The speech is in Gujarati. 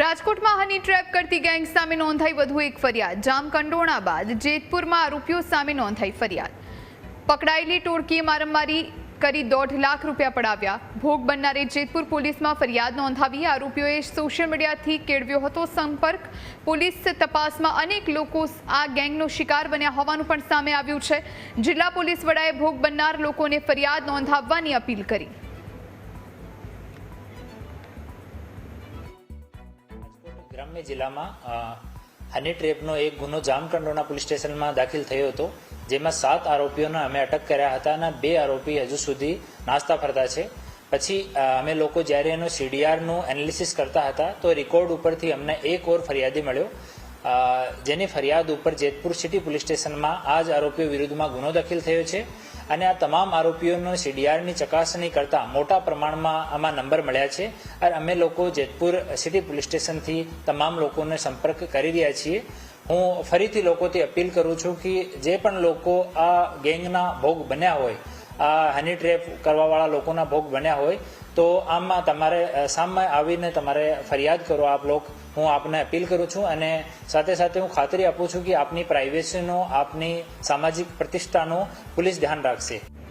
રાજકોટમાં હની ટ્રેપ કરતી ગેંગ સામે નોંધાઈ વધુ એક ફરિયાદ. જામકંડોણા બાદ જેતપુરમાં આરોપીઓ સામે નોંધાઈ ફરિયાદ. પકડાયેલી ટોળકીએ મારમારી કરી દોઢ લાખ રૂપિયા પડાવ્યા. ભોગ બનનારે જેતપુર પોલીસમાં ફરિયાદ નોંધાવી આરોપીઓએ સોશિયલ મીડિયાથી કેળવ્યો હતો સંપર્ક. પોલીસ તપાસમાં અનેક લોકો આ ગેંગનો શિકાર બન્યા હોવાનું પણ સામે આવ્યું છે. જિલ્લા પોલીસ વડાએ ભોગ બનનાર લોકોને ફરિયાદ નોંધાવવાની અપીલ કરી. ગ્રામ્ય જિલ્લામાં હની ટ્રેપનો એક ગુનો જામકંડોના પોલીસ સ્ટેશનમાં દાખલ થયો હતો, જેમાં સાત આરોપીઓને અમે અટક કર્યા હતા અને બે આરોપી હજુ સુધી નાસ્તા ફરતા છે. પછી અમે લોકો જ્યારે એનો સીડીઆરનું એનાલિસિસ કરતા હતા, તો રેકોર્ડ ઉપરથી અમને એક ઓર ફરિયાદી મળ્યો. જેની ફરિયાદ ઉપર જેતપુર સિટી પોલીસ સ્ટેશનમાં આ જ આરોપીઓ વિરુદ્ધમાં ગુનો દાખલ થયો છે અને આ તમામ આરોપીઓનો સીડીઆરની ચકાસણી કરતા મોટા પ્રમાણમાં આમાં નંબર મળ્યા છે. અને અમે લોકો જેતપુર સિટી પોલીસ સ્ટેશનથી તમામ લોકોને સંપર્ક કરી રહ્યા છીએ. હું ફરીથી લોકોથી અપીલ કરું છું કે જે પણ લોકો આ ગેંગના ભોગ બન્યા હોય આ હની ટ્રેપ કરવાવાળા લોકોના ભોગ બન્યા હોય, તો આમાં તમારે સામે આવીને તમારે ફરિયાદ કરો આપ લોક. હું આપને અપીલ કરું છું અને સાથે સાથે હું ખાતરી આપું છું કે આપની પ્રાઇવેસીનો આપની સામાજિક પ્રતિષ્ઠાનો પોલીસ ધ્યાન રાખશે.